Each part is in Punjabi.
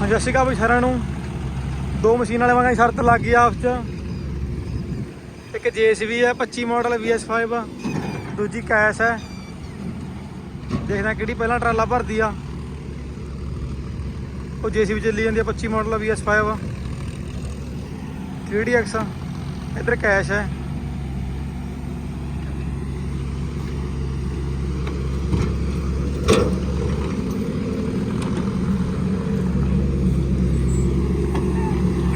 ਹਾਂ ਸਤਿ ਸ਼੍ਰੀ ਅਕਾਲ ਬਈ ਸਾਰਿਆਂ ਨੂੰ। ਦੋ ਮਸ਼ੀਨਾਂ ਵਾਲੇ ਵਾਂਗਾ ਸ਼ਰਤ ਲੱਗ ਗਈ ਆਪਸ ਚ। ਇੱਕ ਜੇਸੀਬੀ ਹੈ 25 ਮਾਡਲ VS5 ਆ ਦੂਜੀ ਕੈਸ ਹੈ। ਦੇਖਦੇ ਕਿਹੜੀ ਪਹਿਲਾਂ ਟਰਾਲਾ ਭਰਦੀ ਆ। ਉਹ ਜੇਸੀਬੀ ਚੱਲੀ ਜਾਂਦੀ ਆ 25 ਮਾਡਲ VS5 ਆ 3DX ਆ ਇੱਧਰ ਕੈਸ਼ ਹੈ।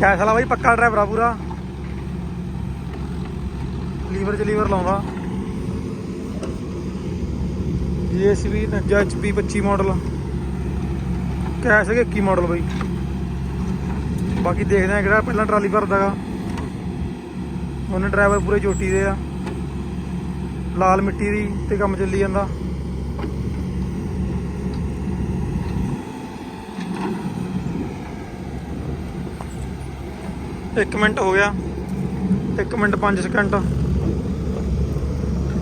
ਕੈਸ਼ ਵਾਲਾ ਬਾਈ, ਪੱਕਾ ਡਰਾਈਵਰ ਆ ਪੂਰਾ। ਲੀਵਰ ਚ ਲੀਵਰ ਲਾਉਂਦਾ। ਜੀਐਸਬੀ 49 HP 25 ਮਾਡਲ ਕੈਸ਼ ਹੈਗੇ 21 ਮਾਡਲ ਬਾਈ। ਬਾਕੀ ਦੇਖਦੇ ਆ ਕਿਹੜਾ ਪਹਿਲਾਂ ਟਰਾਲੀ ਭਰਦਾਗਾ ਉਹਨੇ ਡਰਾਈਵਰ ਪੂਰੇ ਚੋਟੀ ਦੇ ਆ। ਲਾਲ ਮਿੱਟੀ ਦੀ ਤੇ ਕੰਮ ਚੱਲੀ ਜਾਂਦਾ। ਇੱਕ ਮਿੰਟ ਹੋ ਗਿਆ ਇੱਕ ਮਿੰਟ 5 ਸਕਿੰਟ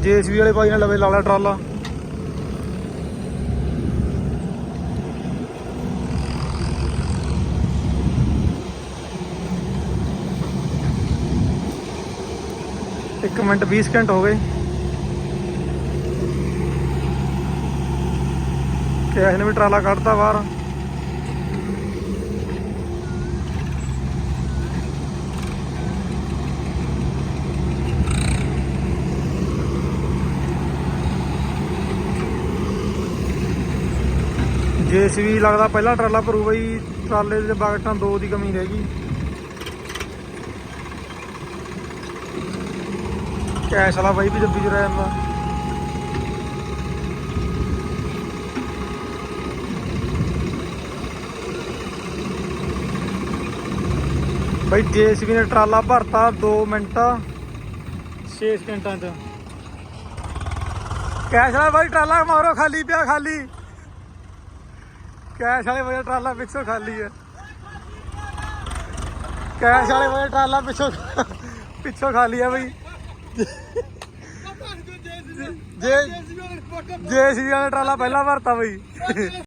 ਜੇਸੀਬੀ ਵਾਲੇ ਭਾਈ ਨਾਲ ਲਵੇ ਲਾਲਾ ਟਰਾਲਾ ਇੱਕ ਮਿੰਟ 20 ਸਕਿੰਟ ਹੋ ਗਏ ਕੈਸ਼ ਨੇ ਵੀ ਟਰਾਲਾ ਕੱਢਤਾ ਬਾਹਰ ਜੇਸੀਬੀ ਲੱਗਦਾ ਪਹਿਲਾ ਟਰਾਲਾ ਭਰੂ ਬਈ, ਟਰਾਲੇ ਦੇ ਬਾਗਟਾਂ ਦੋ ਦੀ ਕਮੀ ਰਹਿ ਗਈ। ਕੈਸ਼ ਵਾਲਾ ਬਾਈ ਵੀ ਜੱਬੀ ਚ ਰਹਿ ਜਾਂਦਾ। ਬਈ ਜੇਸੀਬੀ ਨੇ ਟਰਾਲਾ ਭਰਤਾ 2 ਮਿੰਟ 6 ਸਕਿੰਟਾਂ ਚ। ਕੈਸ਼ ਵਾਲਾ ਬਾਈ ਟਰਾਲਾ ਮਾਰੋ, ਖਾਲੀ ਪਿਆ, ਖਾਲੀ। ਕੈਸ਼ ਵਾਲੇ ਵਜੇ ਟਰਾਲਾ ਪਿੱਛੋਂ ਖਾਲੀ ਹੈ ਕੈਸ਼ ਵਾਲੇ ਵਜੇ ਟਰਾਲਾ ਪਿੱਛੋਂ ਪਿੱਛੋਂ ਖਾਲੀ ਹੈ ਬਈ। ਜੇ ਜੇ ਸੀ ਵਾਲਾ ਟਰਾਲਾ ਪਹਿਲਾਂ ਭਰਤਾ ਬਈ।